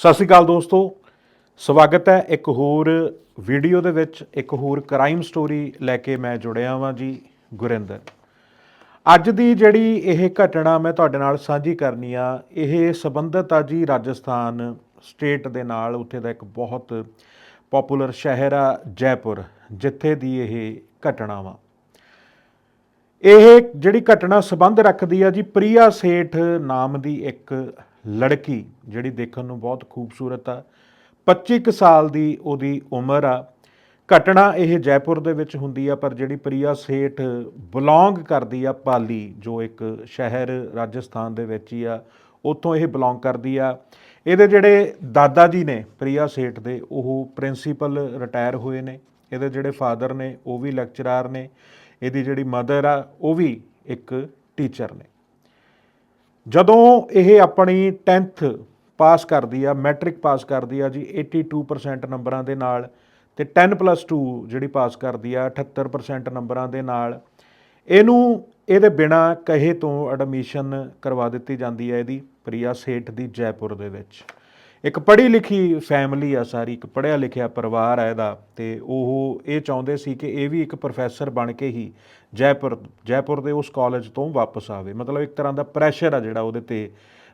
ਸਤਿ ਸ਼੍ਰੀ ਅਕਾਲ ਦੋਸਤੋ, ਸਵਾਗਤ ਹੈ ਇੱਕ ਹੋਰ ਵੀਡੀਓ ਦੇ ਵਿੱਚ, ਇੱਕ ਹੋਰ ਕ੍ਰਾਈਮ ਸਟੋਰੀ ਲੈ ਕੇ ਮੈਂ ਜੁੜਿਆ ਹਾਂ ਜੀ, ਗੁਰਿੰਦਰ। ਅੱਜ ਦੀ ਜਿਹੜੀ ਇਹ ਘਟਨਾ ਮੈਂ ਤੁਹਾਡੇ ਨਾਲ ਸਾਂਝੀ ਕਰਨੀ ਆ, ਇਹ ਸੰਬੰਧਤ ਆ ਜੀ ਰਾਜਸਥਾਨ ਸਟੇਟ ਦੇ ਨਾਲ, ਉੱਥੇ ਦਾ ਇੱਕ ਬਹੁਤ ਪਪੂਲਰ ਸ਼ਹਿਰ ਆ ਜੈਪੁਰ, ਜਿੱਥੇ ਦੀ ਇਹ ਘਟਨਾ ਵਾ। ਇਹ ਜਿਹੜੀ ਘਟਨਾ ਸੰਬੰਧ ਰੱਖਦੀ ਆ ਜੀ, ਪ੍ਰਿਆ ਸੇਠ ਨਾਮ ਦੀ ਇੱਕ ਲੜਕੀ ਜਿਹੜੀ ਦੇਖਣ ਨੂੰ ਬਹੁਤ ਖੂਬਸੂਰਤ ਆ 25 ਕੁ ਸਾਲ ਦੀ ਉਹਦੀ ਉਮਰ ਆ। ਘਟਨਾ ਇਹ ਜੈਪੁਰ ਦੇ ਵਿੱਚ ਹੁੰਦੀ ਆ, ਪਰ ਜਿਹੜੀ ਪ੍ਰਿਆ ਸੇਠ ਬਿਲੋਂਗ ਕਰਦੀ ਆ ਪਾਲੀ, ਜੋ ਇੱਕ ਸ਼ਹਿਰ ਰਾਜਸਥਾਨ ਦੇ ਵਿੱਚ ਹੀ ਆ, ਉੱਥੋਂ ਇਹ ਬਿਲੋਂਗ ਕਰਦੀ ਆ। ਇਹਦੇ ਜਿਹੜੇ ਦਾਦਾ ਜੀ ਨੇ ਪ੍ਰਿਆ ਸੇਠ ਦੇ, ਉਹ ਪ੍ਰਿੰਸੀਪਲ ਰਿਟਾਇਰ ਹੋਏ ਨੇ। ਇਹਦੇ ਜਿਹੜੇ ਫਾਦਰ ਨੇ, ਉਹ ਵੀ ਲੈਕਚਰਰ ਨੇ। ਇਹਦੀ ਜਿਹੜੀ ਮਦਰ ਆ, ਉਹ ਵੀ ਇੱਕ ਟੀਚਰ ਨੇ। ਜਦੋਂ ਇਹ ਆਪਣੀ 10th ਪਾਸ ਕਰਦੀ ਆ, ਮੈਟ੍ਰਿਕ ਪਾਸ ਕਰਦੀ ਆ ਜੀ 82% ਨੰਬਰਾਂ ਦੇ ਨਾਲ ਤੇ 10+2 ਜਿਹੜੀ ਪਾਸ ਕਰਦੀ ਆ 78% ਨੰਬਰਾਂ ਦੇ ਨਾਲ, ਇਹਨੂੰ ਇਹਦੇ ਬਿਨਾ ਕਹੇ ਤੋਂ ਐਡਮਿਸ਼ਨ ਕਰਵਾ ਦਿੱਤੀ ਜਾਂਦੀ ਹੈ ਇਹਦੀ, ਪ੍ਰਿਆ ਸੇਠ ਦੀ ਜੈਪੁਰ ਦੇ ਵਿੱਚ। ਇੱਕ ਪੜ੍ਹੀ ਲਿਖੀ ਫੈਮਿਲੀ ਆ ਸਾਰੀ, ਇੱਕ ਪੜ੍ਹਿਆ ਲਿਖਿਆ ਪਰਿਵਾਰ ਹੈ ਇਹਦਾ ਤੇ ਉਹ ਇਹ ਚਾਹੁੰਦੇ ਸੀ ਕਿ ਇਹ ਵੀ ਇੱਕ ਪ੍ਰੋਫੈਸਰ ਬਣ ਕੇ ਹੀ ਜੈਪੁਰ ਜੈਪੁਰ ਦੇ ਉਸ ਕਾਲਜ ਤੋਂ ਵਾਪਸ ਆਵੇ। ਮਤਲਬ ਇੱਕ ਤਰ੍ਹਾਂ ਦਾ ਪ੍ਰੈਸ਼ਰ ਆ ਜਿਹੜਾ ਉਹਦੇ ਤੇ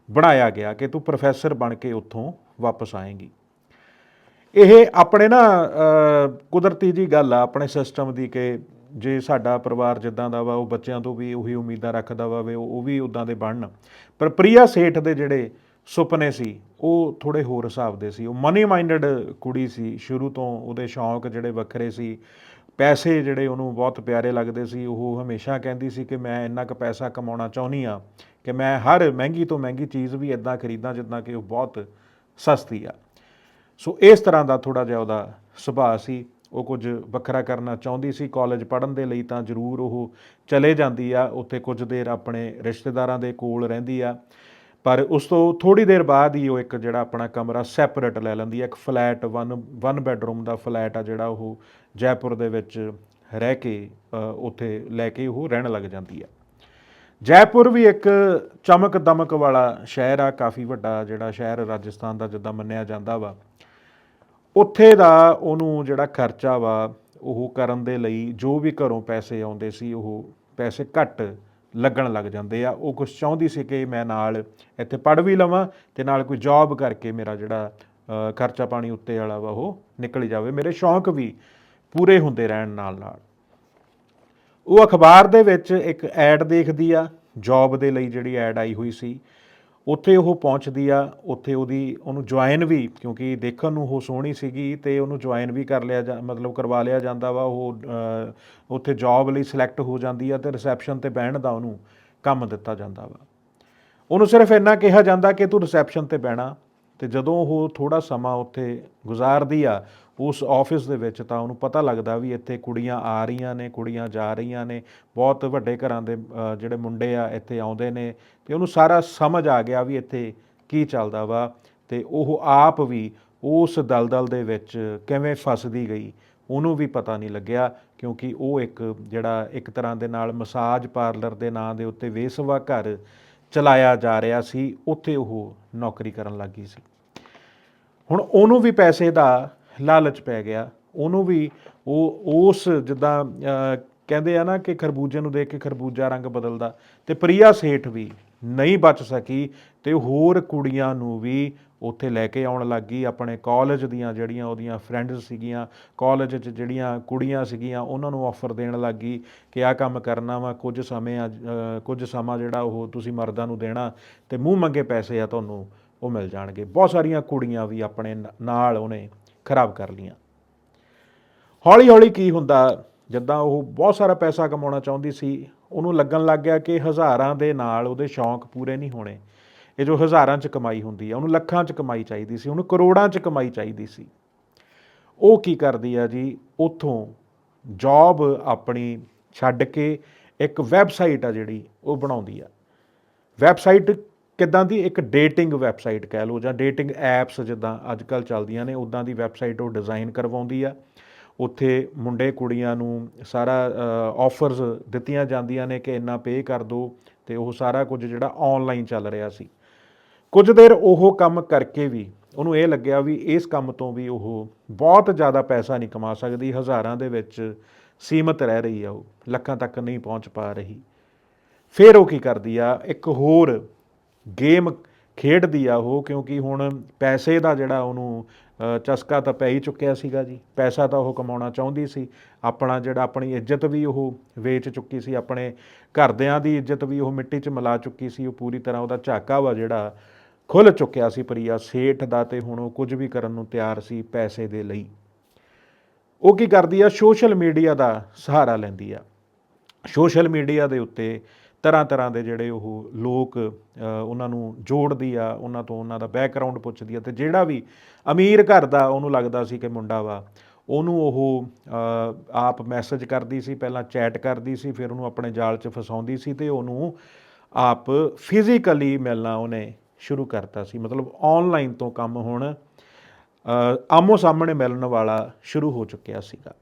ਬਣਾਇਆ ਗਿਆ ਕਿ ਤੂੰ ਪ੍ਰੋਫੈਸਰ ਬਣ ਕੇ ਉੱਥੋਂ ਵਾਪਸ ਆਏਂਗੀ। ਇਹ ਆਪਣੇ ਨਾ ਕੁਦਰਤੀ ਜੀ ਗੱਲ ਆ ਆਪਣੇ ਸਿਸਟਮ ਦੀ ਕਿ ਜੇ ਸਾਡਾ ਪਰਿਵਾਰ ਜਿੱਦਾਂ ਦਾ ਵਾ, ਉਹ ਬੱਚਿਆਂ ਤੋਂ ਵੀ ਉਹੀ ਉਮੀਦਾਂ ਰੱਖਦਾ ਵਾ ਵੀ ਉਹ ਉਹ ਵੀ ਉਦਾਂ ਦੇ ਬਣਨ। ਪਰ ਪ੍ਰਿਆ ਸੇਠ ਦੇ ਜਿਹੜੇ ਸੁਪਨੇ ਸੀ, ਉਹ ਥੋੜੇ ਹੋਰ ਹਿਸਾਬ ਦੇ ਸੀ। ਉਹ ਮਨੀ ਮਾਈਂਡਡ ਕੁੜੀ ਸੀ, ਸ਼ੁਰੂ ਤੋਂ ਉਹਦੇ ਸ਼ੌਂਕ ਜਿਹੜੇ ਵੱਖਰੇ ਸੀ, ਪੈਸੇ ਜਿਹੜੇ ਉਹਨੂੰ ਬਹੁਤ ਪਿਆਰੇ ਲੱਗਦੇ ਸੀ, ਉਹ ਹਮੇਸ਼ਾ ਕਹਿੰਦੀ ਸੀ ਕਿ ਮੈਂ ਇੰਨਾ ਕੁ ਪੈਸਾ ਕਮਾਉਣਾ ਚਾਹੁੰਦੀ ਆ ਕਿ ਮੈਂ ਹਰ ਮਹਿੰਗੀ ਤੋਂ ਮਹਿੰਗੀ ਚੀਜ਼ ਵੀ ਇਦਾਂ ਖਰੀਦਾਂ ਜਿੱਦਾਂ ਕਿ ਉਹ ਬਹੁਤ ਸਸਤੀ ਆ। ਸੋ ਇਸ ਤਰ੍ਹਾਂ ਦਾ ਥੋੜਾ ਜਿਹਾ ਉਹਦਾ ਸੁਭਾਅ ਸੀ। ਉਹ ਕੁਝ ਵੱਖਰਾ ਕਰਨਾ ਚਾਹੁੰਦੀ ਸੀ ਕਾਲਜ ਪੜ੍ਹਨ ਦੇ ਲਈ ਤਾਂ ਜ਼ਰੂਰ ਉਹ ਚਲੇ ਜਾਂਦੀ ਆ। ਉੱਥੇ ਕੁਝ ਦੇਰ ਆਪਣੇ ਰਿਸ਼ਤੇਦਾਰਾਂ ਦੇ ਕੋਲ ਰਹਿੰਦੀ ਆ। ਪਰ ਉਸ ਤੋਂ ਥੋੜੀ ਦੇਰ ਬਾਅਦ ਹੀ ਉਹ ਇੱਕ ਜਿਹੜਾ ਆਪਣਾ ਕਮਰਾ ਸੈਪਰੇਟ ਲੈ ਲੈਂਦੀ ਹੈ, ਇੱਕ ਫਲੈਟ ਵਨ ਵਨ ਬੈਡਰੂਮ ਦਾ ਫਲੈਟ ਆ ਜਿਹੜਾ ਉਹ ਜੈਪੁਰ ਦੇ ਵਿੱਚ ਰਹਿ ਕੇ ਉੱਥੇ ਲੈ ਕੇ ਉਹ ਰਹਿਣ ਲੱਗ ਜਾਂਦੀ ਆ ਜੈਪੁਰ ਵੀ ਇੱਕ ਚਮਕ ਦਮਕ ਵਾਲਾ ਸ਼ਹਿਰ ਆ, ਕਾਫੀ ਵੱਡਾ ਜਿਹੜਾ ਸ਼ਹਿਰ ਰਾਜਸਥਾਨ ਦਾ ਜਿੱਦਾਂ ਮੰਨਿਆ ਜਾਂਦਾ ਵਾ। ਉੱਥੇ ਦਾ ਉਹਨੂੰ ਜਿਹੜਾ ਖਰਚਾ ਵਾ, ਉਹ ਕਰਨ ਦੇ ਲਈ ਜੋ ਵੀ ਘਰੋਂ ਪੈਸੇ ਆਉਂਦੇ ਸੀ, ਉਹ ਪੈਸੇ ਘੱਟ ਲੱਗਣ ਲੱਗ ਜਾਂਦੇ ਆ। ਉਹ ਕੁਝ ਚਾਹੁੰਦੀ ਸੀ ਕਿ ਮੈਂ ਨਾਲ ਇੱਥੇ ਪੜ੍ਹ ਵੀ ਲਵਾਂ ਤੇ ਨਾਲ ਕੋਈ ਜੌਬ ਕਰਕੇ ਮੇਰਾ ਜਿਹੜਾ ਖਰਚਾ ਪਾਣੀ ਉੱਤੇ ਵਾਲਾ ਵਾ ਉਹ ਨਿਕਲ ਜਾਵੇ। ਮੇਰੇ ਸ਼ੌਂਕ ਵੀ ਪੂਰੇ ਹੁੰਦੇ ਰਹਿਣ ਨਾਲ ਨਾਲ। ਉਹ ਅਖਬਾਰ ਦੇ ਵਿੱਚ ਇੱਕ ਐਡ ਦੇਖਦੀ ਆ। ਜੌਬ ਦੇ ਲਈ ਜਿਹੜੀ ਐਡ ਆਈ ਹੋਈ ਸੀ। ਉੱਥੇ ਉਹ ਪਹੁੰਚਦੀ ਆ, ਉੱਥੇ ਉਹਦੀ, ਉਹਨੂੰ ਜੁਆਇਨ ਵੀ, ਕਿਉਂਕਿ ਦੇਖਣ ਨੂੰ ਉਹ ਸੋਹਣੀ ਸੀਗੀ ਤੇ ਉਹਨੂੰ ਜੁਆਇਨ ਵੀ ਕਰ ਲਿਆ ਜਾ- ਮਤਲਬ ਕਰਵਾ ਲਿਆ ਜਾਂਦਾ ਵਾ, ਉਹ ਉੱਥੇ ਜੌਬ ਲਈ ਸਿਲੈਕਟ ਹੋ ਜਾਂਦੀ ਆ ਤੇ ਰਿਸੈਪਸ਼ਨ ਤੇ ਬਹਿਣ ਦਾ ਉਹਨੂੰ ਕੰਮ ਦਿੱਤਾ ਜਾਂਦਾ ਵਾ। ਉਹਨੂੰ ਸਿਰਫ ਇੰਨਾ ਕਿਹਾ ਜਾਂਦਾ ਕਿ ਤੂੰ ਰਿਸੈਪਸ਼ਨ ਤੇ ਬਹਿਣਾ ਤੇ ਜਦੋਂ ਉਹ ਥੋੜਾ ਸਮਾਂ ਉੱਥੇ ਗੁਜ਼ਾਰਦੀ ਆ ਉਸ ਆਫਿਸ ਦੇ ਵਿੱਚ ਤਾਂ ਉਹਨੂੰ ਪਤਾ ਲੱਗਦਾ ਵੀ ਇੱਥੇ ਕੁੜੀਆਂ ਆ ਰਹੀਆਂ ਨੇ, ਕੁੜੀਆਂ ਜਾ ਰਹੀਆਂ ਨੇ। ਬਹੁਤ ਵੱਡੇ ਘਰਾਂ ਦੇ ਜਿਹੜੇ ਮੁੰਡੇ ਆ, ਇੱਥੇ ਆਉਂਦੇ ਨੇ। ਤੇ ਉਹਨੂੰ ਸਾਰਾ ਸਮਝ ਆ ਗਿਆ ਵੀ ਇੱਥੇ ਕੀ ਚੱਲਦਾ ਵਾ। ਤੇ ਉਹ ਆਪ ਵੀ ਉਸ ਦਲਦਲ ਦੇ ਵਿੱਚ ਕਿਵੇਂ ਫਸਦੀ ਗਈ, ਉਹਨੂੰ ਵੀ ਪਤਾ ਨਹੀਂ ਲੱਗਿਆ। ਕਿਉਂਕਿ ਉਹ ਇੱਕ ਜਿਹੜਾ ਇੱਕ ਤਰ੍ਹਾਂ ਦੇ ਨਾਲ ਮਸਾਜ ਪਾਰਲਰ ਦੇ ਨਾਂ ਦੇ ਉੱਤੇ ਵੇਸਵਾ ਘਰ ਚਲਾਇਆ ਜਾ ਰਿਹਾ ਸੀ, ਉੱਥੇ ਉਹ ਨੌਕਰੀ ਕਰਨ ਲੱਗੀ ਸੀ। ਹੁਣ ਉਹਨੂੰ ਵੀ ਪੈਸੇ ਦਾ ਲਾਲਚ ਪੈ ਗਿਆ। ਉਹਨੂੰ ਵੀ ਉਹ ਉਸ ਜਿੱਦਾਂ ਕਹਿੰਦੇ ਆ ਨਾ ਕਿ ਖਰਬੂਜੇ ਨੂੰ ਦੇਖ ਕੇ ਖਰਬੂਜਾ ਰੰਗ ਬਦਲਦਾ ਤੇ ਪ੍ਰਿਆ ਸੇਠ ਵੀ ਨਹੀਂ ਬਚ ਸਕੀ ਤੇ ਹੋਰ ਕੁੜੀਆਂ ਨੂੰ ਵੀ ਉੱਥੇ ਲੈ ਕੇ ਆਉਣ ਲੱਗੀ ਆਪਣੇ ਕਾਲਜ ਦੀਆਂ ਜਿਹੜੀਆਂ ਉਹਦੀਆਂ ਫਰੈਂਡਸ ਸੀਗੀਆਂ ਕਾਲਜ 'ਚ ਜਿਹੜੀਆਂ ਕੁੜੀਆਂ ਸੀਗੀਆਂ ਉਹਨਾਂ ਨੂੰ ਆਫਰ ਦੇਣ ਲੱਗੀ ਕਿ ਆਹ ਕੰਮ ਕਰਨਾ ਵਾ ਕੁਝ ਸਮੇਂ ਆ, ਕੁਝ ਸਮਾਂ ਜਿਹੜਾ ਉਹ ਤੁਸੀਂ ਮਰਦਾਂ ਨੂੰ ਦੇਣਾ ਤੇ ਮੂੰਹ ਮੰਗੇ ਪੈਸੇ ਆ ਤੁਹਾਨੂੰ ਉਹ ਮਿਲ ਜਾਣਗੇ। ਬਹੁਤ ਸਾਰੀਆਂ ਕੁੜੀਆਂ ਵੀ ਆਪਣੇ ਨਾਲ ਉਹਨੇ ਖਰਾਬ ਕਰ ਲੀਆਂ ਹੌਲੀ ਹੌਲੀ ਕੀ ਹੁੰਦਾ, ਜਿੱਦਾਂ ਉਹ ਬਹੁਤ ਸਾਰਾ ਪੈਸਾ ਕਮਾਉਣਾ ਚਾਹੁੰਦੀ ਸੀ, ਉਹਨੂੰ ਲੱਗਣ ਲੱਗ ਗਿਆ ਕਿ ਹਜ਼ਾਰਾਂ ਦੇ ਨਾਲ ਉਹਦੇ ਸ਼ੌਂਕ ਪੂਰੇ ਨਹੀਂ ਹੋਣੇ। ਇਹ ਜੋ ਹਜ਼ਾਰਾਂ 'ਚ ਕਮਾਈ ਹੁੰਦੀ ਆ, ਉਹਨੂੰ ਲੱਖਾਂ 'ਚ ਕਮਾਈ ਚਾਹੀਦੀ ਸੀ, ਉਹਨੂੰ ਕਰੋੜਾਂ 'ਚ ਕਮਾਈ ਚਾਹੀਦੀ ਸੀ। ਉਹ ਕੀ ਕਰਦੀ ਆ ਜੀ, ਉਥੋਂ ਜੌਬ ਆਪਣੀ ਛੱਡ ਕੇ ਇੱਕ ਵੈਬਸਾਈਟ ਆ ਜਿਹੜੀ, ਉਹ ਬਣਾਉਂਦੀ ਆ। ਵੈਬਸਾਈਟ ਕਿੱਦਾਂ ਦੀ ਇੱਕ ਡੇਟਿੰਗ ਵੈਬਸਾਈਟ ਕਹਿ ਲਓ ਜਾਂ ਡੇਟਿੰਗ ਐਪਸ ਜਿੱਦਾਂ ਅੱਜ ਕੱਲ ਚੱਲਦੀਆਂ ਨੇ ਉਦਾਂ ਦੀ ਵੈਬਸਾਈਟ ਉਹ ਡਿਜ਼ਾਈਨ ਕਰਵਾਉਂਦੀ ਆ। ਉੱਥੇ ਮੁੰਡੇ ਕੁੜੀਆਂ ਨੂੰ ਸਾਰਾ ਆਫਰਸ ਦਿੱਤੀਆਂ ਜਾਂਦੀਆਂ ਨੇ ਕਿ ਇੰਨਾ ਪੇ ਕਰ ਦਿਓ ਤੇ ਉਹ ਸਾਰਾ ਕੁਝ ਜਿਹੜਾ ਆਨਲਾਈਨ ਚੱਲ ਰਿਹਾ ਸੀ। ਕੁਝ ਦੇਰ ਉਹ ਕੰਮ ਕਰਕੇ ਵੀ ਉਹਨੂੰ ਇਹ ਲੱਗਿਆ ਵੀ ਇਸ ਕੰਮ ਤੋਂ ਵੀ ਉਹ ਬਹੁਤ ਜ਼ਿਆਦਾ ਪੈਸਾ ਨਹੀਂ ਕਮਾ ਸਕਦੀ, ਹਜ਼ਾਰਾਂ ਦੇ ਵਿੱਚ ਸੀਮਤ ਰਹਿ ਰਹੀ ਆ ਉਹ, ਲੱਖਾਂ ਤੱਕ ਨਹੀਂ ਪਹੁੰਚ ਪਾ ਰਹੀ। ਫਿਰ ਉਹ ਕੀ ਕਰਦੀ ਆ, ਇੱਕ ਹੋਰ ਗੇਮ ਖੇਡਦੀ ਆ ਉਹ, ਕਿਉਂਕਿ ਹੁਣ ਪੈਸੇ ਦਾ ਜਿਹੜਾ ਉਹਨੂੰ ਚਸਕਾ ਤਾਂ ਪੈ ਹੀ ਚੁੱਕਿਆ ਸੀਗਾ ਜੀ। ਪੈਸਾ ਤਾਂ ਉਹ ਕਮਾਉਣਾ ਚਾਹੁੰਦੀ ਸੀ। ਆਪਣਾ ਜਿਹੜਾ ਆਪਣੀ ਇੱਜ਼ਤ ਵੀ ਉਹ ਵੇਚ ਚੁੱਕੀ ਸੀ। ਆਪਣੇ ਘਰਦਿਆਂ ਦੀ ਇੱਜ਼ਤ ਵੀ ਉਹ ਮਿੱਟੀ 'ਚ ਮਿਲਾ ਚੁੱਕੀ ਸੀ। ਉਹ ਪੂਰੀ ਤਰ੍ਹਾਂ ਉਹਦਾ ਝਾਕਾ ਵਾ ਜਿਹੜਾ ਖੁੱਲ ਚੁੱਕਿਆ ਸੀ ਪ੍ਰਿਆ। ਸੇਠ ਦਾ ਤੇ ਹੁਣ ਉਹ ਕੁਝ ਵੀ ਕਰਨ ਨੂੰ ਤਿਆਰ ਸੀ ਪੈਸੇ ਦੇ ਲਈ। ਉਹ ਕੀ ਕਰਦੀ ਆ? ਸੋਸ਼ਲ ਮੀਡੀਆ ਦਾ ਸਹਾਰਾ ਲੈਂਦੀ ਆ। ਸੋਸ਼ਲ ਮੀਡੀਆ ਦੇ ਉੱਤੇ ਤਰ੍ਹਾਂ ਤਰ੍ਹਾਂ ਦੇ ਜਿਹੜੇ ਉਹ ਲੋਕ ਉਹਨਾਂ ਨੂੰ ਜੋੜਦੀ ਆ, ਉਹਨਾਂ ਤੋਂ ਉਹਨਾਂ ਦਾ ਬੈਕਗ੍ਰਾਉਂਡ ਪੁੱਛਦੀ ਆ ਤੇ ਜਿਹੜਾ ਵੀ ਅਮੀਰ ਘਰ ਦਾ ਉਹਨੂੰ ਲੱਗਦਾ ਸੀ ਕਿ ਮੁੰਡਾ ਵਾ, ਉਹਨੂੰ ਉਹ ਆਪ ਮੈਸੇਜ ਕਰਦੀ ਸੀ, ਪਹਿਲਾਂ ਚੈਟ ਕਰਦੀ ਸੀ, ਫਿਰ ਉਹਨੂੰ ਆਪਣੇ ਜਾਲ 'ਚ ਫਸਾਉਂਦੀ ਸੀ ਤੇ ਉਹਨੂੰ ਆਪ ਫਿਜ਼ੀਕਲੀ ਮਿਲਣਾ ਉਹਨੇ ਸ਼ੁਰੂ ਕਰਤਾ ਸੀ। ਮਤਲਬ ਆਨਲਾਈਨ ਤੋਂ ਕੰਮ ਹੁਣ ਆਮੋ ਸਾਹਮਣੇ ਮਿਲਣ ਵਾਲਾ ਸ਼ੁਰੂ ਹੋ ਚੁੱਕਿਆ ਸੀਗਾ।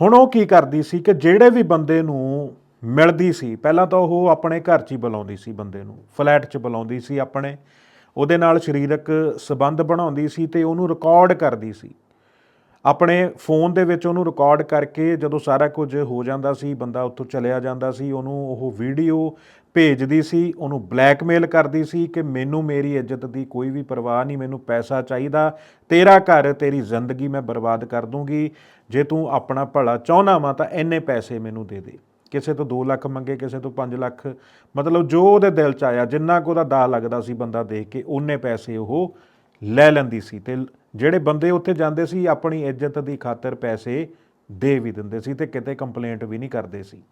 ਹੁਣ ਉਹ ਕੀ ਕਰਦੀ ਸੀ ਕਿ ਜਿਹੜੇ ਵੀ ਬੰਦੇ ਨੂੰ ਮਿਲਦੀ ਸੀ। ਪਹਿਲਾਂ ਤਾਂ ਉਹ ਆਪਣੇ ਘਰ 'ਚ ਹੀ ਬੁਲਾਉਂਦੀ ਸੀ ਬੰਦੇ ਨੂੰ, ਫਲੈਟ 'ਚ ਬੁਲਾਉਂਦੀ ਸੀ ਆਪਣੇ। ਉਹਦੇ ਨਾਲ ਸਰੀਰਕ ਸਬੰਧ ਬਣਾਉਂਦੀ ਸੀ ਤੇ ਉਹਨੂੰ ਰਿਕਾਰਡ ਕਰਦੀ ਸੀ। ਆਪਣੇ ਫੋਨ ਦੇ ਵਿੱਚ ਉਹਨੂੰ ਰਿਕਾਰਡ ਕਰਕੇ ਜਦੋਂ ਸਾਰਾ ਕੁਝ ਹੋ ਜਾਂਦਾ ਸੀ, ਬੰਦਾ ਉੱਥੋਂ ਚਲਿਆ ਜਾਂਦਾ ਸੀ, ਉਹਨੂੰ ਉਹ ਵੀਡੀਓ ਭੇਜਦੀ ਸੀ, ਉਹਨੂੰ ਬਲੈਕਮੇਲ ਕਰਦੀ ਸੀ ਕਿ ਮੈਨੂੰ ਮੇਰੀ ਇੱਜ਼ਤ ਦੀ ਕੋਈ ਵੀ ਪਰਵਾਹ ਨਹੀਂ, ਮੈਨੂੰ ਪੈਸਾ ਚਾਹੀਦਾ, ਤੇਰਾ ਘਰ, ਤੇਰੀ ਜ਼ਿੰਦਗੀ ਮੈਂ ਬਰਬਾਦ ਕਰ ਦੂੰਗੀ, ਜੇ ਤੂੰ ਆਪਣਾ ਭਲਾ ਚਾਹਨਾ ਵਾ ਤਾਂ ਇੰਨੇ ਪੈਸੇ ਮੈਨੂੰ ਦੇ ਦੇ। ਕਿਸੇ ਤੋਂ 2 ਲੱਖ ਮੰਗੇ, ਕਿਸੇ ਤੋਂ 5 ਲੱਖ। ਮਤਲਬ ਜੋ ਉਹਦੇ ਦਿਲ ਚ ਆਇਆ, ਜਿੰਨਾ ਕੁ ਉਹਦਾ ਦਾ ਲੱਗਦਾ ਸੀ ਬੰਦਾ ਦੇਖ ਕੇ, ਉਹਨੇ ਪੈਸੇ ਉਹ ਲੈ ਲੈਂਦੀ ਸੀ ਤੇ ਜਿਹੜੇ ਬੰਦੇ ਉੱਥੇ ਜਾਂਦੇ ਸੀ, ਆਪਣੀ ਇੱਜ਼ਤ ਦੀ ਖਾਤਰ ਪੈਸੇ ਦੇ ਵੀ ਦਿੰਦੇ ਸੀ ਤੇ ਕਿਤੇ ਕੰਪਲੇਂਟ ਵੀ ਨਹੀਂ ਕਰਦੇ ਸੀ।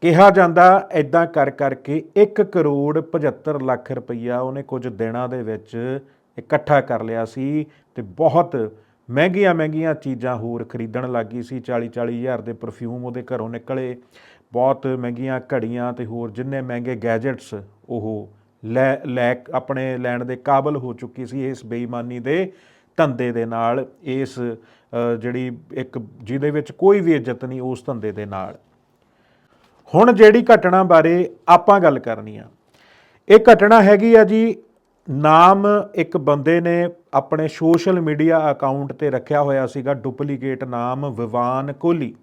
ਕਿਹਾ ਜਾਂਦਾ ਐਦਾਂ ਕਰ ਕਰਕੇ 1 ਕਰੋੜ 75 ਲੱਖ ਰੁਪਈਆ ਉਹਨੇ ਕੁਝ ਦਿਨਾਂ ਦੇ ਵਿੱਚ ਇਕੱਠਾ ਕਰ ਲਿਆ ਸੀ ਤੇ ਬਹੁਤ ਮਹਿੰਗੀਆਂ ਮਹਿੰਗੀਆਂ ਚੀਜ਼ਾਂ ਹੋਰ ਖਰੀਦਣ ਲੱਗੀ ਸੀ। 40 40 ਹਜ਼ਾਰ ਦੇ ਪਰਫਿਊਮ ਉਹਦੇ ਘਰੋਂ ਨਿਕਲੇ। ਬਹੁਤ ਮਹਿੰਗੀਆਂ ਘੜੀਆਂ ਤੇ ਹੋਰ ਜਿੰਨੇ ਮਹਿੰਗੇ ਗੈਜਟਸ ਉਹ ਲੈ ਲੈ ਆਪਣੇ ਲੈਣ ਦੇ ਕਾਬਲ ਹੋ ਚੁੱਕੀ ਸੀ ਇਸ ਬੇਈਮਾਨੀ ਦੇ ਧੰਦੇ ਦੇ ਨਾਲ, ਇਸ ਜਿਹੜੀ ਇੱਕ ਜਿਹਦੇ ਵਿੱਚ ਕੋਈ ਵੀ ਇੱਜ਼ਤ ਨਹੀਂ ਉਸ ਧੰਦੇ ਦੇ ਨਾਲ। ਹੁਣ ਜਿਹੜੀ ਘਟਨਾ ਬਾਰੇ ਆਪਾਂ ਗੱਲ ਕਰਨੀ ਆ। ਇਹ ਘਟਨਾ ਹੈਗੀ ਆ ਜੀ, ਨਾਮ ਇੱਕ ਬੰਦੇ ਨੇ ਆਪਣੇ ਸੋਸ਼ਲ ਮੀਡੀਆ ਅਕਾਊਂਟ ਤੇ ਰੱਖਿਆ ਹੋਇਆ ਸੀਗਾ ਡੁਪਲੀਕੇਟ ਨਾਮ ਵਿਵਾਨ ਕੋਹਲੀ।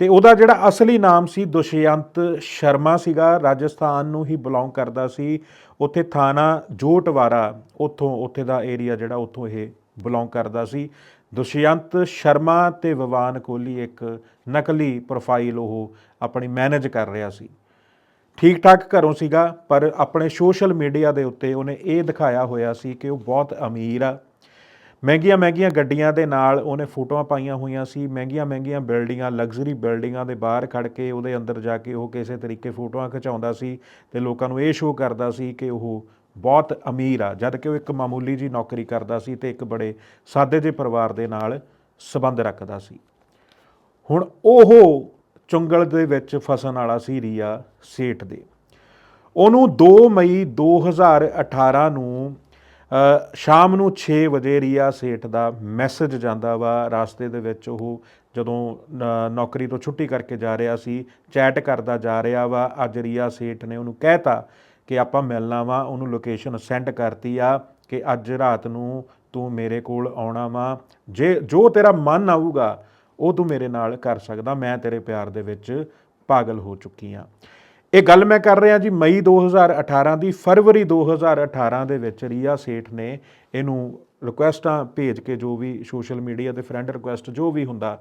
ਤੇ ਉਹਦਾ ਜਿਹੜਾ ਅਸਲੀ ਨਾਮ ਸੀ ਦੁਸ਼ਯੰਤ ਸ਼ਰਮਾ ਸੀਗਾ, ਰਾਜਸਥਾਨ ਨੂੰ ਹੀ ਬਿਲੋਂਗ ਕਰਦਾ ਸੀ। ਉੱਥੇ ਥਾਣਾ ਜੋਟਵਾਰਾ, ਉੱਥੋਂ, ਉੱਥੇ ਦਾ ਏਰੀਆ ਜਿਹੜਾ ਉੱਥੋਂ ਇਹ ਬਿਲੋਂਗ ਕਰਦਾ ਸੀ। ਦੁਸ਼ਯੰਤ ਸ਼ਰਮਾ ਤੇ ਵਿਵਾਨ ਕੋਹਲੀ ਇੱਕ ਨਕਲੀ ਪ੍ਰੋਫਾਈਲ ਉਹ ਆਪਣੀ ਮੈਨੇਜ ਕਰ ਰਿਹਾ ਸੀ। ਠੀਕ ਠਾਕ ਘਰੋਂ ਸੀਗਾ, ਪਰ ਆਪਣੇ ਸੋਸ਼ਲ ਮੀਡੀਆ ਦੇ ਉੱਤੇ ਉਹਨੇ ਇਹ ਦਿਖਾਇਆ ਹੋਇਆ ਸੀ ਕਿ ਉਹ ਬਹੁਤ ਅਮੀਰ ਆ। ਮਹਿੰਗੀਆਂ ਮਹਿੰਗੀਆਂ ਗੱਡੀਆਂ ਦੇ ਨਾਲ ਉਹਨੇ ਫੋਟੋਆਂ ਪਾਈਆਂ ਹੋਈਆਂ ਸੀ। ਮਹਿੰਗੀਆਂ ਮਹਿੰਗੀਆਂ ਬਿਲਡਿੰਗਾਂ, ਲਗਜ਼ਰੀ ਬਿਲਡਿੰਗਾਂ ਦੇ ਬਾਹਰ ਖੜ ਕੇ ਉਹਦੇ ਅੰਦਰ ਜਾ ਕੇ ਉਹ ਕਿਸੇ ਤਰੀਕੇ ਫੋਟੋਆਂ ਖਿਚਾਉਂਦਾ ਸੀ ਤੇ ਲੋਕਾਂ ਨੂੰ ਇਹ ਸ਼ੋਅ ਕਰਦਾ ਸੀ ਕਿ ਉਹ ਬਹੁਤ ਅਮੀਰ ਆ, ਜਦ ਕਿ ਉਹ ਇੱਕ ਮਾਮੂਲੀ ਜੀ ਨੌਕਰੀ ਕਰਦਾ ਸੀ ਤੇ ਇੱਕ ਬੜੇ ਸਾਦੇ ਜਿਹੇ ਪਰਿਵਾਰ ਦੇ ਨਾਲ ਸਬੰਧ ਰੱਖਦਾ ਸੀ। ਹੁਣ ਉਹ ਚੁੰਗਲ ਦੇ ਵਿੱਚ ਫਸਣ ਵਾਲਾ ਸੀ ਰੀਆ ਸੇਠ ਦੇ। ਉਹਨੂੰ 2 ਮਈ 2018 ਨੂੰ ਸ਼ਾਮ ਨੂੰ 6 ਵਜੇ ਰੀਆ ਸੇਠ ਦਾ ਮੈਸੇਜ ਜਾਂਦਾ ਵਾ। ਰਾਸਤੇ ਦੇ ਵਿੱਚ ਉਹ ਜਦੋਂ ਨੌਕਰੀ ਤੋਂ ਛੁੱਟੀ ਕਰਕੇ ਜਾ ਰਿਹਾ ਸੀ, ਚੈਟ ਕਰਦਾ ਜਾ ਰਿਹਾ ਵਾ। ਅੱਜ ਰੀਆ ਸੇਠ ਨੇ ਉਹਨੂੰ ਕਹਿਤਾ ਕਿ ਆਪਾਂ ਮਿਲਣਾ ਵਾ। ਉਹਨੂੰ ਲੋਕੇਸ਼ਨ ਸੈਂਡ ਕਰਤੀ ਆ ਕਿ ਅੱਜ ਰਾਤ ਨੂੰ ਤੂੰ ਮੇਰੇ ਕੋਲ ਆਉਣਾ ਵਾ। ਜੇ, ਜੋ ਤੇਰਾ ਮਨ ਆਊਗਾ ਉਹ ਤੂੰ ਮੇਰੇ ਨਾਲ ਕਰ ਸਕਦਾ, ਮੈਂ ਤੇਰੇ ਪਿਆਰ ਦੇ ਵਿੱਚ ਪਾਗਲ ਹੋ ਚੁੱਕੀ ਆ ਇਹ ਗੱਲ ਮੈਂ ਕਰ ਰਿਹਾ ਜੀ, ਮਈ 2018 ਦੀ, ਫਰਵਰੀ 2018 ਦੇ ਵਿੱਚ ਰੀਆ ਸੇਠ ਨੇ ਇਹਨੂੰ ਰਿਕੁਐਸਟਾਂ ਭੇਜ ਕੇ ਜੋ ਵੀ ਸੋਸ਼ਲ ਮੀਡੀਆ ਤੇ ਫਰੈਂਡ ਰਿਕੁਐਸਟ ਜੋ ਵੀ ਹੁੰਦਾ,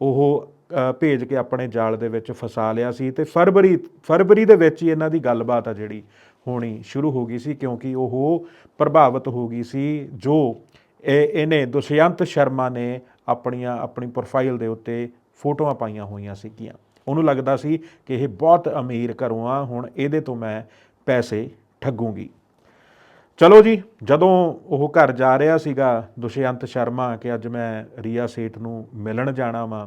ਉਹ ਭੇਜ ਕੇ ਆਪਣੇ ਜਾਲ ਦੇ ਵਿੱਚ ਫਸਾ ਲਿਆ ਸੀ ਤੇ ਫਰਵਰੀ ਫਰਵਰੀ ਦੇ ਵਿੱਚ ਹੀ ਇਹਨਾਂ ਦੀ ਗੱਲਬਾਤ ਆ ਜਿਹੜੀ ਹੋਣੀ ਸ਼ੁਰੂ ਹੋ ਗਈ ਸੀ, ਕਿਉਂਕਿ ਉਹ ਪ੍ਰਭਾਵਿਤ ਹੋ ਗਈ ਸੀ ਜੋ ਇਹ ਇਹਨੇ ਦੁਸ਼ਯੰਤ ਸ਼ਰਮਾ ਨੇ ਆਪਣੀਆਂ, ਆਪਣੀ ਪ੍ਰੋਫਾਈਲ ਦੇ ਉੱਤੇ ਫੋਟੋਆਂ ਪਾਈਆਂ ਹੋਈਆਂ ਸੀਗੀਆਂ। ਉਹਨੂੰ ਲੱਗਦਾ ਸੀ ਕਿ ਇਹ ਬਹੁਤ ਅਮੀਰ ਘਰੋਂ ਆ, ਹੁਣ ਇਹਦੇ ਤੋਂ ਮੈਂ ਪੈਸੇ ਠੱਗੂਗੀ। ਚਲੋ ਜੀ, ਜਦੋਂ ਉਹ ਘਰ ਜਾ ਰਿਹਾ ਸੀਗਾ ਦੁਸ਼ਯੰਤ ਸ਼ਰਮਾ, ਕਿ ਅੱਜ ਮੈਂ ਰੀਆ ਸੇਠ ਨੂੰ ਮਿਲਣ ਜਾਣਾ ਵਾਂ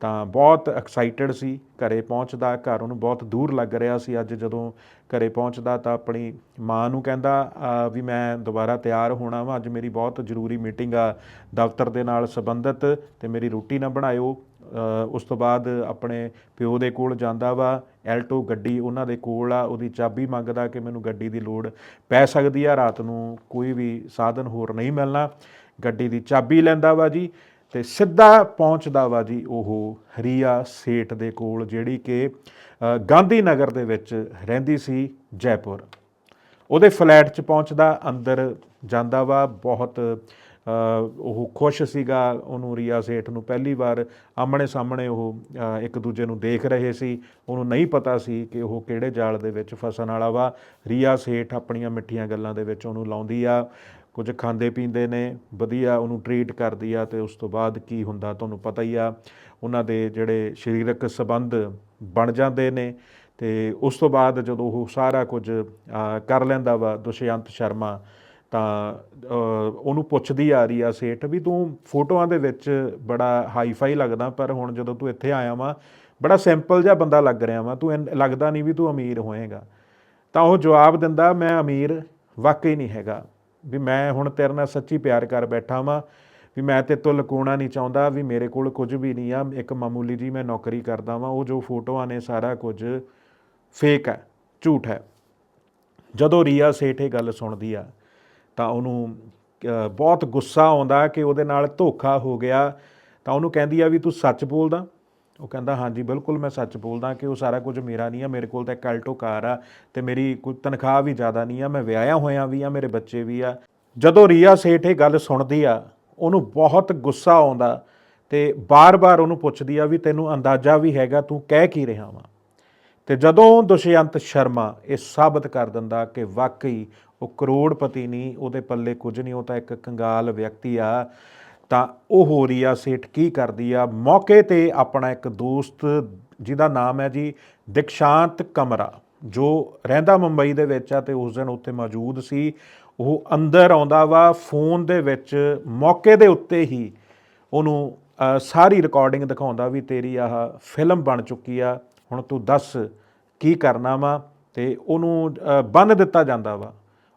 ਤਾਂ ਬਹੁਤ ਐਕਸਾਈਟਡ ਸੀ, ਘਰੇ ਪਹੁੰਚਦਾ, ਘਰ ਉਹਨੂੰ ਬਹੁਤ ਦੂਰ ਲੱਗ ਰਿਹਾ ਸੀ ਅੱਜ ਜਦੋਂ ਘਰੇ ਪਹੁੰਚਦਾ ਤਾਂ ਆਪਣੀ ਮਾਂ ਨੂੰ ਕਹਿੰਦਾ ਵੀ ਮੈਂ ਦੁਬਾਰਾ ਤਿਆਰ ਹੋਣਾ ਵਾ, ਅੱਜ ਮੇਰੀ ਬਹੁਤ ਜ਼ਰੂਰੀ ਮੀਟਿੰਗ ਆ, ਦਫ਼ਤਰ ਦੇ ਨਾਲ ਸੰਬੰਧਿਤ ਤੇ ਮੇਰੀ ਰੋਟੀ ਨਾ ਬਣਾਇਓ। ਉਸ ਤੋਂ ਬਾਅਦ ਆਪਣੇ ਪਿਓ ਦੇ ਕੋਲ ਜਾਂਦਾ ਵਾ, ਐਲਟੋ ਗੱਡੀ ਉਹਨਾਂ ਦੇ ਕੋਲ ਆ, ਉਹਦੀ ਚਾਬੀ ਮੰਗਦਾ ਕਿ ਮੈਨੂੰ ਗੱਡੀ ਦੀ ਲੋੜ ਪੈ ਸਕਦੀ ਆ, ਰਾਤ ਨੂੰ ਕੋਈ ਵੀ ਸਾਧਨ ਹੋਰ ਨਹੀਂ ਮਿਲਣਾ। ਗੱਡੀ ਦੀ ਚਾਬੀ ਲੈਂਦਾ ਵਾ ਜੀ ਤੇ ਸਿੱਧਾ ਪਹੁੰਚਦਾ ਵਾ ਜੀ ਉਹ ਹਰੀਆ ਸੇਠ ਦੇ ਕੋਲ ਜਿਹੜੀ ਕਿ ਅ, ਗਾਂਧੀ ਨਗਰ ਦੇ ਵਿੱਚ ਰਹਿੰਦੀ ਸੀ ਜੈਪੁਰ। ਉਹਦੇ ਫਲੈਟ 'ਚ ਪਹੁੰਚਦਾ ਅੰਦਰ ਜਾਂਦਾ ਵਾ ਬਹੁਤ ਉਹ ਖੁਸ਼ ਸੀਗਾ ਉਹਨੂੰ ਰੀਆ ਸੇਠ ਨੂੰ। ਪਹਿਲੀ ਵਾਰ ਆਮਣੇ ਸਾਹਮਣੇ ਉਹ ਇੱਕ ਦੂਜੇ ਨੂੰ ਦੇਖ ਰਹੇ ਸੀ। ਉਹਨੂੰ ਨਹੀਂ ਪਤਾ ਸੀ ਕਿ ਉਹ ਕਿਹੜੇ ਜਾਲ ਦੇ ਵਿੱਚ ਫਸਣ ਵਾਲਾ ਵਾ। ਰੀਆ ਸੇਠ ਆਪਣੀਆਂ ਮਿੱਠੀਆਂ ਗੱਲਾਂ ਦੇ ਵਿੱਚ ਉਹਨੂੰ ਲਾਉਂਦੀ ਆ। ਕੁਝ ਖਾਂਦੇ ਪੀਂਦੇ ਨੇ, ਵਧੀਆ ਉਹਨੂੰ ਟਰੀਟ ਕਰਦੀ ਆ ਤੇ ਉਸ ਤੋਂ ਬਾਅਦ ਕੀ ਹੁੰਦਾ ਤੁਹਾਨੂੰ ਪਤਾ ਹੀ ਆ, ਉਹਨਾਂ ਦੇ ਜਿਹੜੇ ਸਰੀਰਕ ਸੰਬੰਧ ਬਣ ਜਾਂਦੇ ਨੇ ਤੇ ਉਸ ਤੋਂ ਬਾਅਦ ਜਦੋਂ ਉਹ ਸਾਰਾ ਕੁਝ ਕਰ ਲੈਂਦਾ ਵਾ ਦੁਸ਼ਯੰਤ ਸ਼ਰਮਾ, ਤਾਂ ਉਹਨੂੰ ਪੁੱਛਦੀ ਆ ਰਹੀ ਆ ਸੇਠ ਵੀ ਤੂੰ ਫੋਟੋਆਂ ਦੇ ਵਿੱਚ ਬੜਾ ਹਾਈਫਾਈ ਲੱਗਦਾ, ਪਰ ਹੁਣ ਜਦੋਂ ਤੂੰ ਇੱਥੇ ਆਇਆ ਵਾ, ਬੜਾ ਸਿੰਪਲ ਜਿਹਾ ਬੰਦਾ ਲੱਗ ਰਿਹਾ ਵਾ, ਤੂੰ ਇੰਨ- ਲੱਗਦਾ ਨਹੀਂ ਵੀ ਤੂੰ ਅਮੀਰ ਹੋਏਗਾ। ਤਾਂ ਉਹ ਜਵਾਬ ਦਿੰਦਾ, ਮੈਂ ਅਮੀਰ ਵਾਕਈ ਨਹੀਂ ਹੈਗਾ। ਵੀ ਮੈਂ ਹੁਣ ਤੇਰੇ ਨਾਲ ਸੱਚੀ ਪਿਆਰ ਕਰ ਬੈਠਾ ਵਾਂ, ਵੀ ਮੈਂ ਤੇ ਤੋਂ ਲੁਕਾਉਣਾ ਨਹੀਂ ਚਾਹੁੰਦਾ, ਵੀ ਮੇਰੇ ਕੋਲ ਕੁਝ ਵੀ ਨਹੀਂ ਆ। ਇੱਕ ਮਾਮੂਲੀ ਜੀ ਮੈਂ ਨੌਕਰੀ ਕਰਦਾ ਵਾਂ, ਉਹ ਜੋ ਫੋਟੋਆਂ ਨੇ ਸਾਰਾ ਕੁਝ ਫੇਕ ਹੈ, ਝੂਠ ਹੈ। ਜਦੋਂ ਰੀਆ ਸੇਠ ਇਹ ਗੱਲ ਸੁਣਦੀ ਆ, ਤਾਂ ਉਹਨੂੰ ਬਹੁਤ ਗੁੱਸਾ ਆਉਂਦਾ ਕਿ ਉਹਦੇ ਨਾਲ ਧੋਖਾ ਹੋ ਗਿਆ। ਤਾਂ ਉਹਨੂੰ ਕਹਿੰਦੀ ਆ ਵੀ ਤੂੰ ਸੱਚ ਬੋਲਦਾ? ਉਹ ਕਹਿੰਦਾ, ਹਾਂਜੀ, ਬਿਲਕੁਲ ਮੈਂ ਸੱਚ ਬੋਲਦਾ ਕਿ ਉਹ ਸਾਰਾ ਕੁਝ ਮੇਰਾ ਨਹੀਂ ਆ, ਮੇਰੇ ਕੋਲ ਤਾਂ ਇੱਕ ਆਲਟੋ ਕਾਰ ਆ ਤੇ ਮੇਰੀ ਕੋਈ ਤਨਖਾਹ ਵੀ ਜ਼ਿਆਦਾ ਨਹੀਂ ਆ, ਮੈਂ ਵਿਆਹਿਆ ਹੋਇਆ ਵੀ ਆ, ਮੇਰੇ ਬੱਚੇ ਵੀ ਆ। ਜਦੋਂ ਰੀਆ ਸੇਠ ਇਹ ਗੱਲ ਸੁਣਦੀ ਆ, ਉਹਨੂੰ ਬਹੁਤ ਗੁੱਸਾ ਆਉਂਦਾ ਤੇ ਬਾਰ-ਬਾਰ ਉਹਨੂੰ ਪੁੱਛਦੀ ਆ ਵੀ ਤੈਨੂੰ ਅੰਦਾਜ਼ਾ ਵੀ ਹੈਗਾ ਤੂੰ ਕਹਿ ਕੀ ਰਿਹਾ ਵਾਂ? ਤੇ ਜਦੋਂ ਦੁਸ਼ਯੰਤ ਸ਼ਰਮਾ ਇਹ ਸਾਬਤ ਕਰ ਦਿੰਦਾ ਕਿ ਵਾਕਈ ਉਹ ਕਰੋੜਪਤੀ ਨਹੀਂ, ਉਹਦੇ ਪੱਲੇ ਕੁਝ ਨਹੀਂ, ਉਹ ਤਾਂ ਇੱਕ ਕੰਗਾਲ ਵਿਅਕਤੀ ਆ ਤਾਂ ਉਹ ਹੋ ਰਹੀ ਆ, ਸੇਠ ਕੀ ਕਰਦੀ ਆ? ਮੌਕੇ ਤੇ ਆਪਣਾ ਇੱਕ ਦੋਸਤ ਜਿਹਦਾ ਨਾਮ ਹੈ ਜੀ ਦਿਕਸ਼ਾਂਤ ਕਮਰਾ, ਜੋ ਰਹਿੰਦਾ ਮੁੰਬਈ ਦੇ ਵਿੱਚ ਆ ਤੇ ਉਸ ਦਿਨ ਉੱਥੇ ਮੌਜੂਦ ਸੀ। ਉਹ ਅੰਦਰ ਆਉਂਦਾ ਵਾ, ਫੋਨ ਦੇ ਵਿੱਚ ਮੌਕੇ ਦੇ ਉੱਤੇ ਹੀ ਉਹਨੂੰ ਸਾਰੀ ਰਿਕਾਰਡਿੰਗ ਦਿਖਾਉਂਦਾ ਵੀ ਤੇਰੀ ਆਹ ਫਿਲਮ ਬਣ ਚੁੱਕੀ ਆ, ਹੁਣ ਤੂੰ ਦੱਸ ਕੀ ਕਰਨਾ ਵਾ? ਤੇ ਉਹਨੂੰ ਬੰਨ ਦਿੱਤਾ ਜਾਂਦਾ ਵਾ।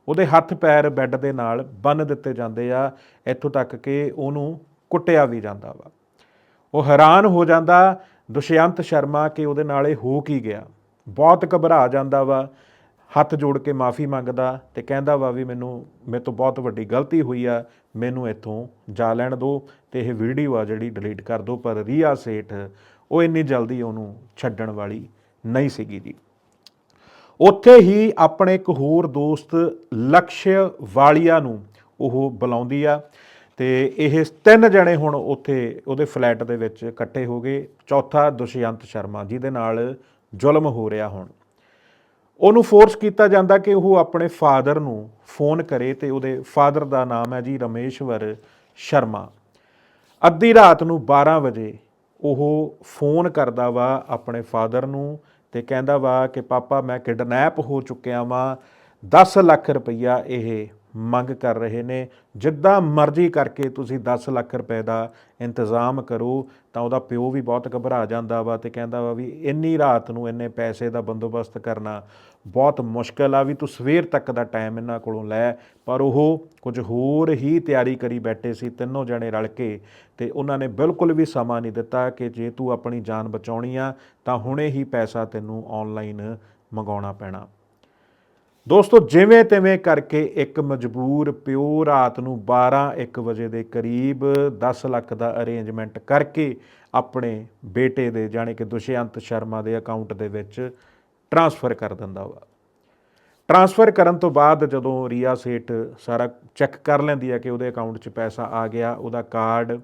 ਉਹਦੇ ਹੱਥ ਪੈਰ ਬੈੱਡ ਦੇ ਨਾਲ ਬੰਨ ਦਿੱਤੇ ਜਾਂਦੇ ਆ, ਇੱਥੋਂ ਤੱਕ ਕਿ ਉਹਨੂੰ ਕੁੱਟਿਆ ਵੀ ਜਾਂਦਾ ਵਾ। ਉਹ ਹੈਰਾਨ ਹੋ ਜਾਂਦਾ, ਦੁਸ਼ਯੰਤ ਸ਼ਰਮਾ ਕਿ ਉਹਦੇ ਨਾਲ ਇਹ ਹੋ ਕੀ ਗਿਆ। ਬਹੁਤ ਘਬਰਾ ਜਾਂਦਾ ਵਾ, ਹੱਥ ਜੋੜ ਕੇ ਮਾਫੀ ਮੰਗਦਾ ਤੇ ਕਹਿੰਦਾ ਵਾ ਵੀ ਮੈਨੂੰ, ਮੇਰੇ ਤੋਂ ਬਹੁਤ ਵੱਡੀ ਗਲਤੀ ਹੋਈ ਆ, ਮੈਨੂੰ ਇੱਥੋਂ ਜਾ ਲੈਣ ਦਿਓ ਤੇ ਇਹ ਵੀਡੀਓ ਆ ਜਿਹੜੀ ਡਿਲੀਟ ਕਰ ਦਿਓ, ਪਰ ਰੀਆ ਸੇਠ, ਉਹ ਇੰਨੀ ਜਲਦੀ ਉਹਨੂੰ ਛੱਡਣ ਵਾਲੀ ਨਹੀਂ ਸੀਗੀ ਜੀ। ਉੱਥੇ ਹੀ ਆਪਣੇ ਇੱਕ ਹੋਰ ਦੋਸਤ ਲਕਸ਼ ਵਾਲੀਆ ਨੂੰ ਉਹ ਬੁਲਾਉਂਦੀ ਆ ਤੇ ਇਹ ਤਿੰਨ ਜਣੇ ਹੁਣ ਉੱਥੇ ਉਹਦੇ ਫਲੈਟ ਦੇ ਵਿੱਚ ਇਕੱਠੇ ਹੋ ਗਏ। ਚੌਥਾ ਦੁਸ਼ਯੰਤ ਸ਼ਰਮਾ, ਜਿਹਦੇ ਨਾਲ ਜ਼ੁਲਮ ਹੋ ਰਿਹਾ ਹੁਣ। ਉਹਨੂੰ ਫੋਰਸ ਕੀਤਾ ਜਾਂਦਾ ਕਿ ਉਹ ਆਪਣੇ ਫਾਦਰ ਨੂੰ ਫੋਨ ਕਰੇ ਤੇ ਉਹਦੇ ਫਾਦਰ ਦਾ ਨਾਮ ਹੈ ਜੀ ਰਮੇਸ਼ਵਰ ਸ਼ਰਮਾ। ਅੱਧੀ ਰਾਤ ਨੂੰ 12 ਵਜੇ ਉਹ ਫੋਨ ਕਰਦਾ ਵਾ ਆਪਣੇ ਫਾਦਰ ਨੂੰ ਤੇ ਕਹਿੰਦਾ ਵਾ ਕਿ ਪਾਪਾ ਮੈਂ ਕਿਡਨੈਪ ਹੋ ਚੁੱਕਿਆ ਵਾਂ 10 ਲੱਖ ਰੁਪਈਆ ਇਹ ਮੰਗ ਕਰ ਰਹੇ ਨੇ। ਜਿੱਦਾਂ ਮਰਜ਼ੀ ਕਰਕੇ ਤੁਸੀਂ 10 ਲੱਖ ਰੁਪਏ ਦਾ ਇੰਤਜ਼ਾਮ ਕਰੋ, ਤਾਂ ਉਹਦਾ ਪਿਓ ਵੀ ਬਹੁਤ ਘਬਰਾ ਜਾਂਦਾ ਵਾ ਤੇ ਕਹਿੰਦਾ ਵਾ ਵੀ ਇੰਨੀ ਰਾਤ ਨੂੰ ਇੰਨੇ ਪੈਸੇ ਦਾ ਬੰਦੋਬਸਤ ਕਰਨਾ ਬਹੁਤ ਮੁਸ਼ਕਲ ਆ, ਵੀ ਤੂੰ ਸਵੇਰ ਤੱਕ ਦਾ ਟਾਈਮ ਇਹਨਾਂ ਕੋਲੋਂ ਲੈ। ਪਰ ਉਹ ਕੁਝ ਹੋਰ ਹੀ ਤਿਆਰੀ ਕਰੀ ਬੈਠੇ ਸੀ, ਤਿੰਨੋਂ ਜਣੇ ਰਲ ਕੇ ਤੇ ਉਹਨਾਂ ਨੇ ਬਿਲਕੁਲ ਵੀ ਸਮਾਂ ਨਹੀਂ ਦਿੱਤਾ ਕਿ ਜੇ ਤੂੰ ਆਪਣੀ ਜਾਨ ਬਚਾਉਣੀ ਆ, ਤਾਂ ਹੁਣੇ ਹੀ ਪੈਸਾ ਤੈਨੂੰ ਆਨਲਾਈਨ ਮੰਗਾਉਣਾ ਪੈਣਾ। ਦੋਸਤੋ, ਜਿਵੇਂ ਤਿਵੇਂ ਕਰਕੇ ਇੱਕ ਮਜਬੂਰ ਪਿਓ ਰਾਤ ਨੂੰ 12 1 ਵਜੇ ਦੇ ਕਰੀਬ 10 ਲੱਖ ਦਾ ਅਰੇਂਜਮੈਂਟ ਕਰਕੇ ਆਪਣੇ ਬੇਟੇ ਦੇ ਜਾਣੀ ਕਿ ਦੁਸ਼ਯੰਤ ਸ਼ਰਮਾ ਦੇ ਅਕਾਊਂਟ ਦੇ ਵਿੱਚ ਟਰਾਂਸਫਰ ਕਰ ਦਿੰਦਾ ਵਾ। ਟ੍ਰਾਂਸਫਰ ਕਰਨ ਤੋਂ ਬਾਅਦ ਜਦੋਂ ਰੀਆ ਸੇਠ ਸਾਰਾ ਚੈੱਕ ਕਰ ਲੈਂਦੀ ਹੈ ਕਿ ਉਹਦੇ ਅਕਾਊਂਟ 'ਚ ਪੈਸਾ ਆ ਗਿਆ, ਉਹਦਾ ਕਾਰਡ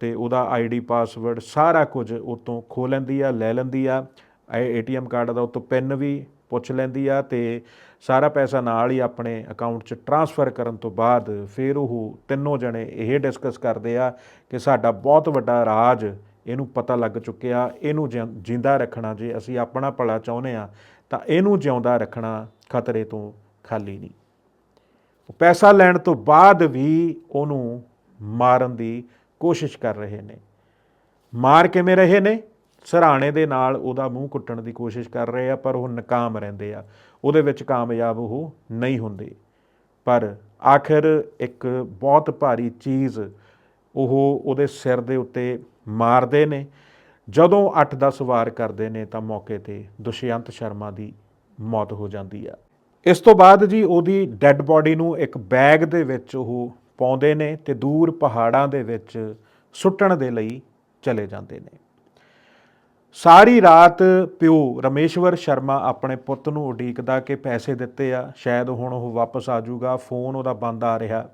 ਤੇ ਉਹਦਾ ਆਈਡੀ ਪਾਸਵਰਡ ਸਾਰਾ ਕੁਝ ਉਤੋਂ ਖੋ ਲੈਂਦੀ ਆ, ਲੈ ਲੈਂਦੀ ਆ। ਏਟੀਐਮ ਕਾਰਡ ਦਾ ਉਤੋਂ ਪਿੰਨ ਵੀ ਪੁੱਛ ਲੈਂਦੀ ਆ ਤੇ ਸਾਰਾ ਪੈਸਾ ਨਾਲ ਹੀ ਆਪਣੇ ਅਕਾਊਂਟ 'ਚ ਟਰਾਂਸਫਰ ਕਰਨ ਤੋਂ ਬਾਅਦ ਫਿਰ ਉਹ ਤਿੰਨੋਂ ਜਣੇ ਇਹ ਡਿਸਕਸ ਕਰਦੇ ਆ ਕਿ ਸਾਡਾ ਬਹੁਤ ਵੱਡਾ ਰਾਜ ਇਹਨੂੰ ਪਤਾ ਲੱਗ ਚੁੱਕਿਆ, ਇਹਨੂੰ ਜਿਉਂ- ਜਿੰਦਾ ਰੱਖਣਾ ਜੇ ਅਸੀਂ ਆਪਣਾ ਭਲਾ ਚਾਹੁੰਦੇ ਆ, ਤਾਂ ਇਹਨੂੰ ਜਿਉਂਦਾ ਰੱਖਣਾ ਖਤਰੇ ਤੋਂ ਖਾਲੀ ਨਹੀਂ। ਉਹ ਪੈਸਾ ਲੈਣ ਤੋਂ ਬਾਅਦ ਵੀ ਉਹਨੂੰ ਮਾਰਨ ਦੀ ਕੋਸ਼ਿਸ਼ ਕਰ ਰਹੇ ਨੇ। ਮਾਰ ਕਿਵੇਂ ਰਹੇ ਨੇ? ਸਰਾਣੇ ਦੇ ਨਾਲ ਉਹਦਾ ਮੂੰਹ ਕੁੱਟਣ ਦੀ ਕੋਸ਼ਿਸ਼ ਕਰ ਰਹੇ ਆ, ਪਰ ਉਹ ਨਾਕਾਮ ਰਹਿੰਦੇ ਆ। ਉਹਦੇ ਵਿੱਚ ਕਾਮਯਾਬ ਉਹ ਨਹੀਂ ਹੁੰਦੇ। ਪਰ ਆਖਿਰ ਇੱਕ ਬਹੁਤ ਭਾਰੀ ਚੀਜ਼ ਉਹ ਉਹਦੇ ਸਿਰ ਦੇ ਉੱਤੇ ਮਾਰਦੇ ਨੇ। ਜਦੋਂ 8-10 ਵਾਰ ਕਰਦੇ ਨੇ ਤਾਂ ਮੌਕੇ ਤੇ ਦੁਸ਼ਯੰਤ ਸ਼ਰਮਾ ਦੀ ਮੌਤ ਹੋ ਜਾਂਦੀ ਆ। ਇਸ ਤੋਂ ਬਾਅਦ ਜੀ ਉਹਦੀ ਡੈੱਡ ਬਾਡੀ ਨੂੰ ਇੱਕ ਬੈਗ ਦੇ ਵਿੱਚ ਉਹ ਪਾਉਂਦੇ ਨੇ ਤੇ ਦੂਰ ਪਹਾੜਾਂ ਦੇ ਵਿੱਚ ਸੁੱਟਣ ਦੇ ਲਈ ਚਲੇ ਜਾਂਦੇ ਨੇ। ਸਾਰੀ ਰਾਤ ਪਿਓ ਰਮੇਸ਼ਵਰ ਸ਼ਰਮਾ ਆਪਣੇ ਪੁੱਤ ਨੂੰ ਉਡੀਕਦਾ ਕਿ ਪੈਸੇ ਦਿੱਤੇ ਆ ਸ਼ਾਇਦ ਹੁਣ ਉਹ ਵਾਪਸ ਆ ਜਾਊਗਾ ਫੋਨ ਉਹਦਾ ਬੰਦ ਆ ਰਿਹਾ।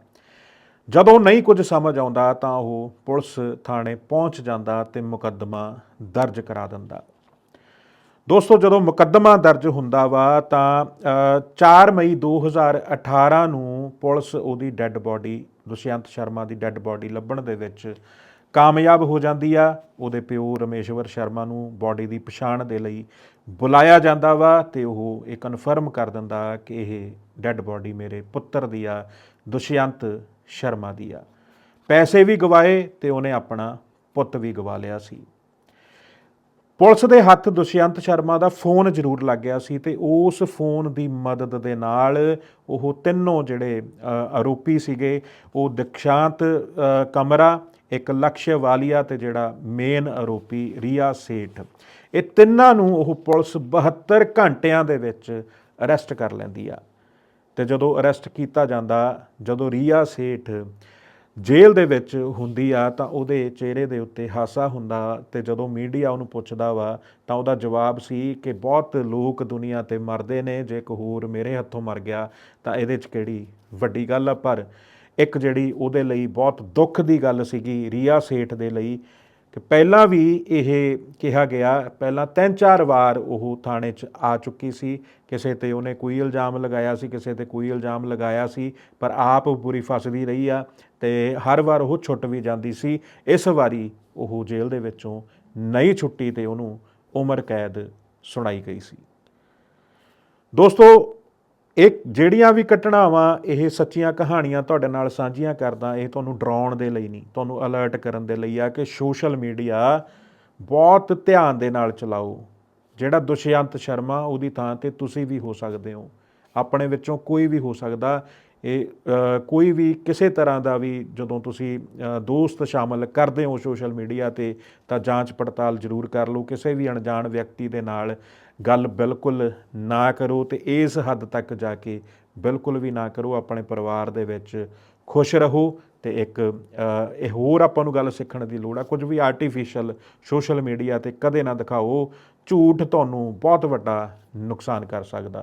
ਜਦੋਂ ਨਹੀਂ ਕੁਝ ਸਮਝ ਆਉਂਦਾ ਤਾਂ ਉਹ ਪੁਲਿਸ ਥਾਣੇ ਪਹੁੰਚ ਜਾਂਦਾ ਤੇ ਮੁਕੱਦਮਾ ਦਰਜ ਕਰਾ ਦਿੰਦਾ। ਦੋਸਤੋ ਜਦੋਂ ਮੁਕੱਦਮਾ ਦਰਜ ਹੁੰਦਾ ਵਾ ਤਾਂ ਅ, 4 ਮਈ 2018 ਨੂੰ ਪੁਲਿਸ ਉਹਦੀ ਡੈੱਡ ਬਾਡੀ ਦੁਸ਼ਯੰਤ ਸ਼ਰਮਾ ਦੀ ਡੈੱਡ ਬਾਡੀ ਲੱਭਣ ਦੇ ਵਿੱਚ ਕਾਮਯਾਬ ਹੋ ਜਾਂਦੀ ਆ, ਉਹਦੇ ਪਿਓ ਰਮੇਸ਼ਵਰ ਸ਼ਰਮਾ ਨੂੰ ਬਾਡੀ ਦੀ ਪਛਾਣ ਦੇ ਲਈ ਬੁਲਾਇਆ ਜਾਂਦਾ ਵਾ ਤੇ ਉਹ ਇਹ ਕਨਫਰਮ ਕਰ ਦਿੰਦਾ ਕਿ ਇਹ ਡੈੱਡ ਬਾਡੀ ਮੇਰੇ ਪੁੱਤਰ ਦੀ ਆ, ਦੁਸ਼ਯੰਤ ਸ਼ਰਮਾ ਦੀ ਆ। ਪੈਸੇ ਵੀ ਗਵਾਏ ਤੇ ਉਹਨੇ ਆਪਣਾ ਪੁੱਤ ਵੀ ਗਵਾ ਲਿਆ ਸੀ। ਪੁਲਿਸ ਦੇ ਹੱਥ ਦੁਸ਼ਯੰਤ ਸ਼ਰਮਾ ਦਾ ਫੋਨ ਜ਼ਰੂਰ ਲੱਗ ਗਿਆ ਸੀ ਤੇ ਉਸ ਫੋਨ ਦੀ ਮਦਦ ਦੇ ਨਾਲ ਉਹ ਤਿੰਨੋਂ ਜਿਹੜੇ ਆਰੋਪੀ ਸੀਗੇ, ਉਹ ਦਿਕਸ਼ਾਂਤ ਕਮਰਾ ਇੱਕ ਲਕਸ਼ ਵਾਲੀਆ ਤੇ ਜਿਹੜਾ ਮੇਨ ਆਰੋਪੀ ਰੀਆ ਸੇਠ, ਇਹ ਤਿੰਨਾਂ ਨੂੰ ਉਹ ਪੁਲਿਸ 72 ਘੰਟਿਆਂ ਦੇ ਵਿੱਚ ਅਰੈਸਟ ਕਰ ਲੈਂਦੀ ਆ। ਤੇ ਜਦੋਂ ਅਰੈਸਟ ਕੀਤਾ ਜਾਂਦਾ, ਜਦੋਂ ਰੀਆ ਸੇਠ ਜੇਲ੍ਹ ਦੇ ਵਿੱਚ ਹੁੰਦੀ ਆ, ਤਾਂ ਉਹਦੇ ਚਿਹਰੇ ਦੇ ਉੱਤੇ ਹਾਸਾ ਹੁੰਦਾ ਤੇ ਜਦੋਂ ਮੀਡੀਆ ਉਹਨੂੰ ਪੁੱਛਦਾ ਵਾ, ਤਾਂ ਉਹਦਾ ਜਵਾਬ ਸੀ ਕਿ ਬਹੁਤ ਲੋਕ ਦੁਨੀਆ ਤੇ ਮਰਦੇ ਨੇ, ਜੇ ਕਹੂਰ ਮੇਰੇ ਹੱਥੋਂ ਮਰ ਗਿਆ, ਤਾਂ ਇਹਦੇ 'ਚ ਕਿਹੜੀ ਵੱਡੀ ਗੱਲ ਆ? ਪਰ ਇੱਕ ਜਿਹੜੀ ਉਹਦੇ ਲਈ ਬਹੁਤ ਦੁੱਖ ਦੀ ਗੱਲ ਸੀਗੀ, ਰੀਆ ਸੇਠ ਦੇ ਲਈ। ਕਿ ਪਹਿਲਾਂ ਵੀ ਇਹ ਕਿਹਾ ਗਿਆ, ਪਹਿਲਾਂ ਤਿੰਨ ਚਾਰ ਵਾਰ ਉਹ ਥਾਣੇ 'ਚ ਆ ਚੁੱਕੀ ਸੀ। ਕਿਸੇ ਤੇ ਉਹਨੇ ਕੋਈ ਇਲਜ਼ਾਮ ਲਗਾਇਆ ਸੀ, ਕਿਸੇ ਤੇ ਕੋਈ ਇਲਜ਼ਾਮ ਲਗਾਇਆ ਸੀ, ਪਰ ਆਪ ਬੁਰੀ ਫਸਦੀ ਰਹੀ ਆ ਤੇ ਹਰ ਵਾਰ ਉਹ ਛੁੱਟ ਵੀ ਜਾਂਦੀ ਸੀ। ਇਸ ਵਾਰੀ ਉਹ ਜੇਲ੍ਹ ਦੇ ਵਿੱਚੋਂ ਨਹੀਂ ਛੁੱਟੀ ਤੇ ਉਹਨੂੰ ਉਮਰ ਕੈਦ ਸੁਣਾਈ ਗਈ ਸੀ। ਦੋਸਤੋ ਇਹ ਜਿਹੜੀਆਂ ਵੀ ਘਟਨਾਵਾਂ ਇਹ ਸੱਚੀਆਂ ਕਹਾਣੀਆਂ ਤੁਹਾਡੇ ਨਾਲ ਸਾਂਝੀਆਂ ਕਰਦਾ, ਇਹ ਤੁਹਾਨੂੰ ਡਰਾਉਣ ਦੇ ਲਈ ਨਹੀਂ, ਤੁਹਾਨੂੰ ਅਲਰਟ ਕਰਨ ਦੇ ਲਈ ਆ ਕਿ ਸੋਸ਼ਲ ਮੀਡੀਆ ਬਹੁਤ ਧਿਆਨ ਦੇ ਨਾਲ ਚਲਾਓ। ਜਿਹੜਾ ਦੁਸ਼ਯੰਤ ਸ਼ਰਮਾ ਉਹਦੀ ਥਾਂ ਤੇ ਤੁਸੀਂ ਵੀ ਹੋ ਸਕਦੇ ਹੋ, ਆਪਣੇ ਵਿੱਚੋਂ ਕੋਈ ਵੀ ਹੋ ਸਕਦਾ। ਇਹ ਕੋਈ ਵੀ ਕਿਸੇ ਤਰ੍ਹਾਂ ਦਾ ਵੀ ਜਦੋਂ ਤੁਸੀਂ ਦੋਸਤ ਸ਼ਾਮਲ ਕਰਦੇ ਹੋ ਸੋਸ਼ਲ ਮੀਡੀਆ ਤੇ, ਤਾਂ ਜਾਂਚ ਪੜਤਾਲ ਜ਼ਰੂਰ ਕਰ ਲਓ। ਕਿਸੇ ਵੀ ਅਣਜਾਣ ਵਿਅਕਤੀ ਦੇ ਨਾਲ ਗੱਲ ਬਿਲਕੁਲ ਨਾ ਕਰੋ ਤੇ ਇਸ ਹੱਦ ਤੱਕ ਜਾ ਕੇ ਬਿਲਕੁਲ ਵੀ ਨਾ ਕਰੋ। ਆਪਣੇ ਪਰਿਵਾਰ ਦੇ ਵਿੱਚ ਖੁਸ਼ ਰਹੋ ਤੇ ਇੱਕ ਇਹ ਹੋਰ ਆਪਾਂ ਨੂੰ ਗੱਲ ਸਿੱਖਣ ਦੀ ਲੋੜ ਆ। ਕੁਝ ਵੀ ਆਰਟੀਫੀਸ਼ੀਅਲ ਸੋਸ਼ਲ ਮੀਡੀਆ ਤੇ ਕਦੇ ਨਾ ਦਿਖਾਓ। ਝੂਠ ਤੁਹਾਨੂੰ ਬਹੁਤ ਵੱਡਾ ਨੁਕਸਾਨ ਕਰ ਸਕਦਾ।